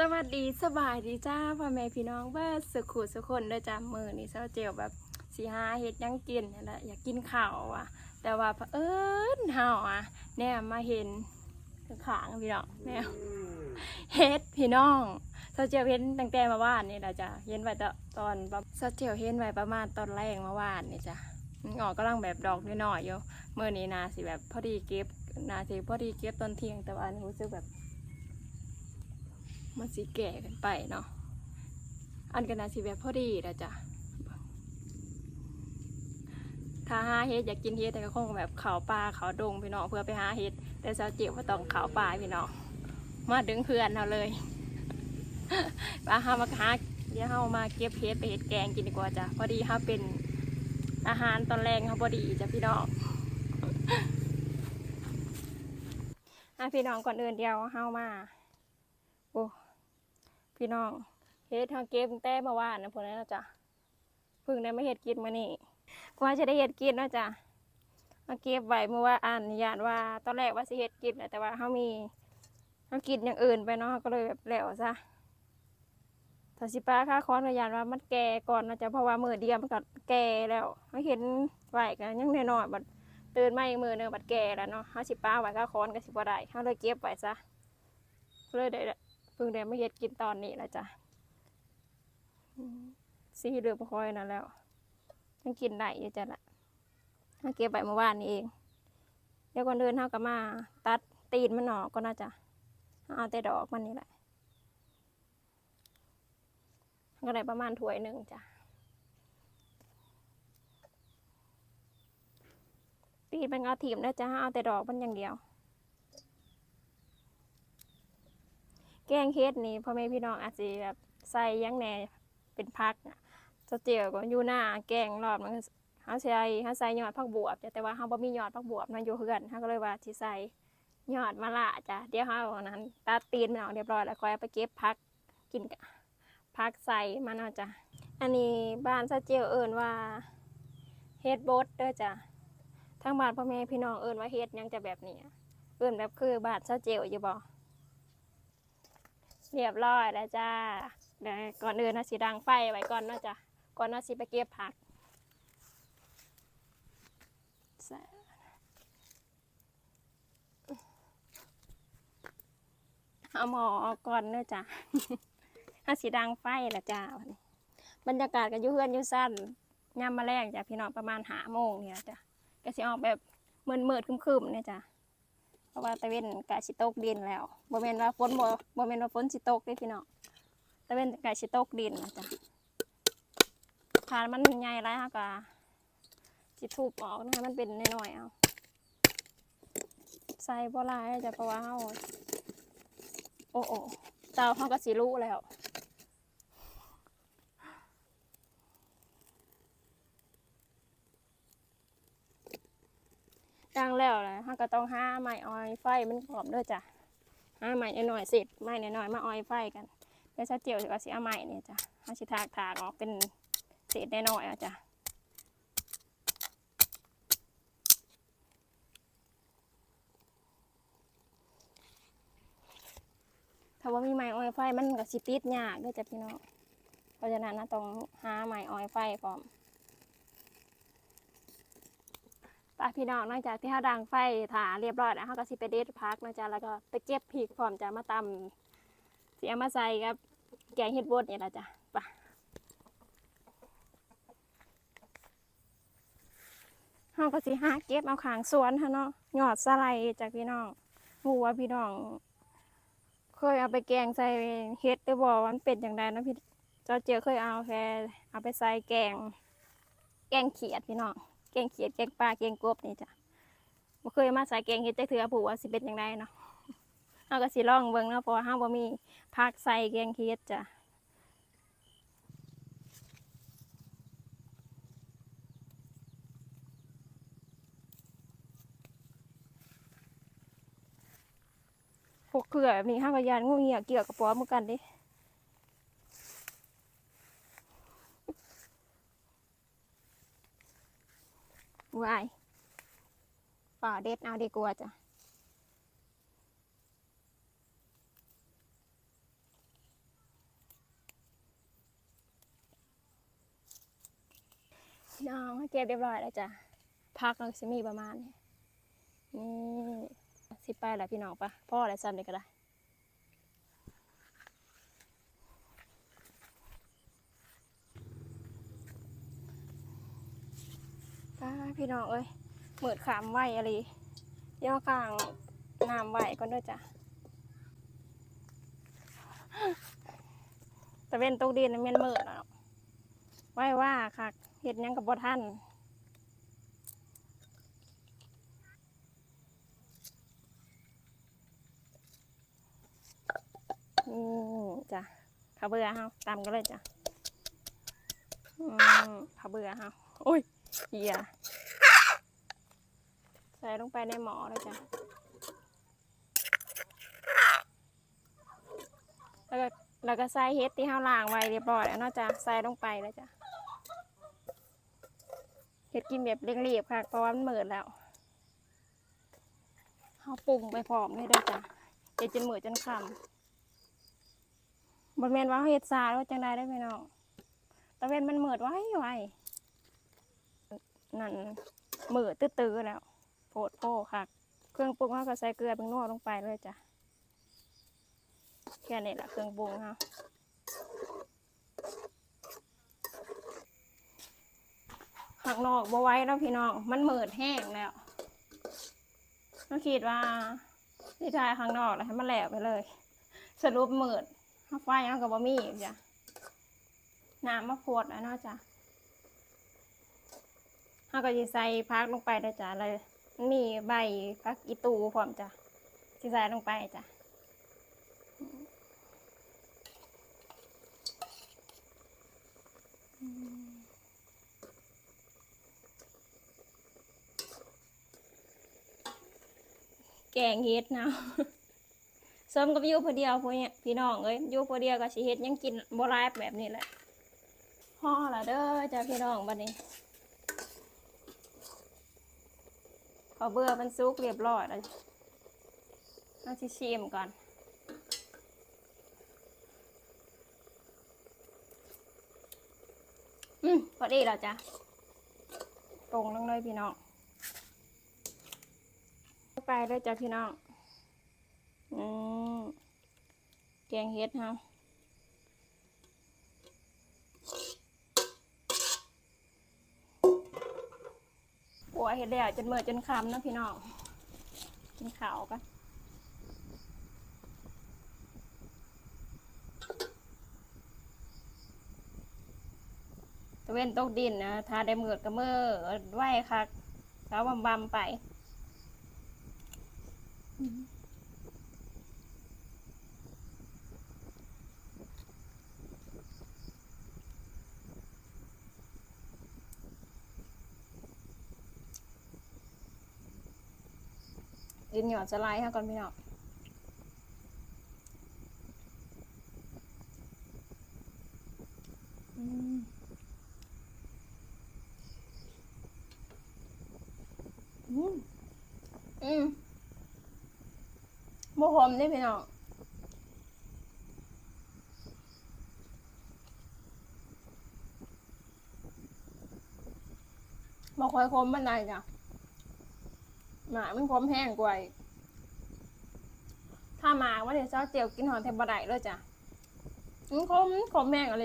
สวัสดีสบายดีจ้าพ่อแม่พี่น้องเบิดสุขุสุขคนเด้อจ้ามือนี่เช้าเจียวแบบสีหาเฮ็ดยังกินนี่แหละอยากกินข้าวอะ แต่ว่าเผอิญเฮาอะแน่มาเห็นขางพี่น้องแนวเฮ็ดพี่น้องเช้าเจียวเห็นตั้งแต่มาว่านนี่แหละจ้ะเห็นไว้ตอนตอนเช้าเจียวเห็นไว้ประมาณตอนแรกมาว่านนี่จ้ะมันออกกำลังแบบดอกน้อยๆอยู่เมื่อนี้นาสิแบบพอดีเก็บนาสิพอดีเก็บตอนเที่ยงแต่ว่าอันรู้สึกแบบ มันสีแก่กันไปเนาะอันกันนะสีแบบพอดีนะจ๊ะถ้าหาเฮ็ดอยากกินเฮ็ดแต่ก็คงแบบเขาวปลาเขาวดงพี่น้องเพื่อไปหาเฮ็ดแต่สาวเจียวว่าต้องเขาวปลาพี่น้องมาดึงเพื่อนเราเลยปลาหามาหาเดี๋ยวเฮามาเก็บเฮ็ดไปเฮ็ดแกงกินดีกว่าจ้ะพอดีเฮาเป็นอาหารตอนแรงเฮาพอดีจ้ะพี่น้องอะพี่น้องก่อนอื่นเดียวเฮามาโอ้ พี่น้องเฮ็ดทางเก็บแต่เมื่อวานนะพวกนั้นนะจ๊ะพิ่งได้มาเฮ็ดกินมานี่กว่าจะได้เฮ็ดกินนะจ๊ะมาเก็บไว้เมื่อว่าอ่านญาติว่าตอนแรกว่าสิเฮ็ดกินแต่ว่าเขามีเขากินอย่างอื่นไปเนาะก็เลยแบบแล้วซะถ้าสิป้าค่าคอนกับญาติว่ามันแก่ก่อนนะจ๊ะเพราะว่ามือเดียวมันก็แก่แล้วเขาเห็นไหวกันยังแน้อยๆบัดตื่นมาอีกมือหนึงบัดแก่แล้วเนาะเขาสิป้าไหว้ค่าคอนก็สิบ่ได้เขาเลยเก็บไว้ซะเลยได้ เพิ่งได้มาเฮ็ดกินตอนนี้ละจ้ะสีเหลืองบ่คอยนั่นแล้วยังกินได้อยู่จ้ะละถ้าเก็บไว้เมื่อวานนี้เองเดี๋ยวก่อนเดินเท่ากับมา ตัดตีนมันออกก็น่าจะเอาแต่ดอกมันนี่แหละก็ได้ประมาณถ้วยหนึ่งจ้ะตีนเป็นเอาถีบนะจ๊ะเอาแต่ดอกมันอย่างเดียว แกงเฮ็ดนี่พ่อแม่พี่น้องอาจจะแบบใส่ยังแหน่เป็นพักอะสเจียวก็อยู่หน้าแกงรอบมันก็เฮาใส่เฮาใส่ยอดผักบวบจ้ะแต่ว่าเฮาบ่มียอดผักบวบเนอยู่เฮือนเฮาก็เลยว่าสิใส่ยอดมะละจ้ะเดี๋ยวเฮาเอานั้นตัดตีนมันออกเรียบร้อยแล้วค่อยไปเก็บพักกินพักใส่มันเอาจ้ะอันนี้บ้านสเจียวเอิ้นว่าเฮ็ดบดเด้อจ้ะทางบ้านพ่อแม่พี่น้องเอิ้นว่าเฮ็ดยังจะแบบนี้เอิ้นแบบคือบ้านสเจียวอยู่บ่ เรียบร้อยแล้วจ้าเดี๋ยวก่อนอื่นนะสิดังไฟไว้ก่อนเนาะจ้ะก่อนเนาะสิไปเก็บผักเอาหมอออกก่อนเนาะจ้ะถ้าสีดังไฟละจ้าบรรยากาศก็อยู่เฮือนยู่สั้นยามมาแรงจ้ะพี่น้องประมาณหาโมงเนี่ละจ้ะก็สิออกแบบมืดมืดๆครึมๆเนี่ยจ้ะ ราะว่าตะเวนกะสิตกดินแล้วบ่แม่นว่าฝนบ่บ่แม่นว่าฝนสิตกเด้พี่น้องตะเวนกะสิตกดินนะจ๊ะทานมันใหญ่หลายเฮาก็สิทุบออกนะคะมันเป็นน้อยๆเอาใส่บ่ลายจะเพราะว่าเฮาโอ้โอ้เตาเฮาก็สิรู้แล้วดังแล้วเลยฮาก็ต้องห้า ไม้อ้อยไฟมันพร้อมด้อจ้ะหาไม้น้อยเสร็จไม้น้อยมาอ้อยไฟกันเดี๋ยวซะเจียวก็สิเอาไม้เนี่ยจ้ะเฮาสิถากถากออกเป็นเศษน้อยอะจ้ะถ้าว่ามีไม้อ้อยไฟมันก็สิติดยากด้อจ้ะพี่น้องเพราะฉะนั้นนะต้องหาไม้อ้อยไฟพร้อม ป้าพี่น้องหลังจากที่เขาดังไฟถาเรียบร้อยแล้วเขาก็สิไปเด็ดพักนะจ๊ะแล้วก็ไปเก็บพริกพร้อมจะมาตำเสียมาใส่กับแกงเห็ดบดเนี่ยละจ้ะไปเขาก็สิหาเก็บเอาขางสวนฮะเนาะหยอดสไลด์จากพี่น้องหูว่าพี่น้อง เคยเอาไปแกงใส่เห็ดได้บอกว่ามันเป็นอย่างไรนะพี่เจ้าเจียวเคยเอาแค่เอาไปใส่แกง แกงเขียดพี่น้อง กงเขียดแกงปลาแกงกบนี่จ้ะบ่เคยมาใส่แกงเฮ็ดจักเทื่อผูว่าสิเป็นจังไดเนาะเฮาก็สิลองเบิ่งเนาะเพราะว่าเฮาบ่มีผักใส่แกงเฮ็ดจ้ะพวกเกลือแบบนี้าก็ยานงูเหี่ยเกี่ยวกับปอมเหมือนกันดิ วายป่อเด็ดเอาดีกว่าจ้ะน้องเก็บเรียบร้อยแล้วจ้ะพักเราจะมีประมาณนี้นี่สิไปแล้วพี่น้องปะพ่ออะไรซ้ำเลยก็ได้ พี่น้องเอ้ยเหมือดขามไหวอะไรย่อกลางน้ำไหวก่อนเด้วยจ้ะแต่เวนตกดินน่ะแม่นมืดแล้วไว้ว่าค่ะเฮ็ดยังกับบ่ท่านอืมจ้ะข้าเบื่อเฮาตามกันเลยจ้ะอืมข้าเบื่อเฮาโอ้ยเหี้ย ใส่ลงไปในหม้อเลยจ้ะ แล้วก็แล้วก็ใส่เฮ็ดที่เฮาล้างไว้เรียบร้อยแล้วเนาะจ้ะ ใส่ลงไปแล้วจ้ะเฮ็ดกินแบบเร่งรีบค่ะเพราะว่ามันมืดแล้วเฮาปรุงไปพร้อมเลยด้อจ้ะเฮ็ดจนเหมืดจนคำบ่แม่นว่าเฮ็ดซาแล้วจังไดได้อพี่น้องตะเวนมันเหมืดไว้ไว้นั่นเหมืดตื้อๆแล้ว ดโพค่ะเครื่องปรุงเฮาก็ใส่เกลือเป็นนัวลงไปเลยจ้ะแค่นี้แหละเครื่องปรุงค่ะข้างนอกบ่ไว้แล้วพี่น้องมันเหมิดแห้งแล้วต้องคิดว่าที่ทายข้างนอกแล้วให้มันแหลกไปเลย สรุปเหมิดข้าไฟเอากับบะมี่จ้ะน้ำมะพร้าวแล้วเนาะจ้ะเขาก็จะใส่พักลงไปได้จ้ะเลย มีใบพักอีตูพร้อมจ้ะที่ใส่ลงไปจ้ะแกงเฮ็ดนะส้มกับอยูพอเดียวพวกเนี้ยพี่น้องเอ้ยอยูพอเดียวกับสิเฮ็ดยังกินบรายแบบนี้แหละพ่อละเด้อจ้าพี่น้องบัดนี้ ขอเบื่อมันสุกเรียบร้อยแล้วเอาสิชิมก่อน อืมพอดีแล้วจ้ะตรงลงเลยพี่น้องไปเลยจ้ะพี่น้อง อืมแกงเฮ็ดฮะ เห็ดแล้วจนเมื่อจนคำนะพี่น้องกินข้าวกันตะเวนตกดินนะทาได้มืดกระเมือไหวคักสาวบำบำไป กินหยอดสไลด์ค่ะก่อนพี่น้องอืมอืมอืมบ่หอมเด้พี่น้องบ่ค่อยคมปานใดจ้ะ หมามันคมแห้งกว่าอีกถ้าหมาว่าเดี๋ยวเจ้าเจียวกินหอมเทมบะไดเลยจ้ะมันคมคมแห้งอะไร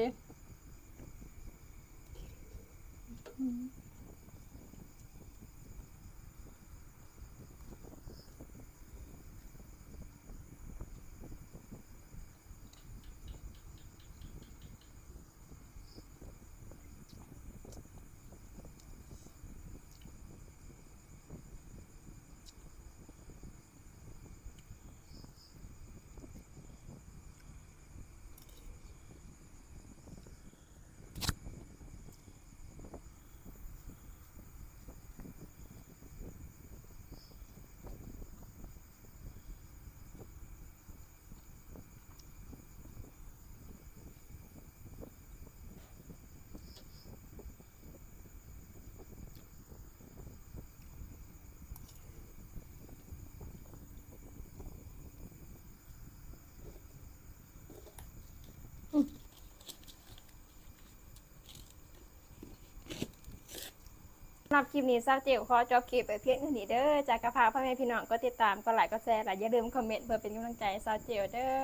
รับคลิปนี้ซาวเจียวขอจบคลิปไปเพียงเท่านี้เด้อจากกระพาพ่อแม่พี่น้องก็ติดตามก็ไลค์ก็แชร์และอย่าลืมคอมเมนต์เพื่อเป็นกำลังใจซาวเจียวเด้อ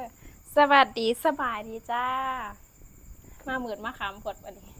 สวัสดีสบายดีจ้า มาเหมือนมาขำผดวันนี้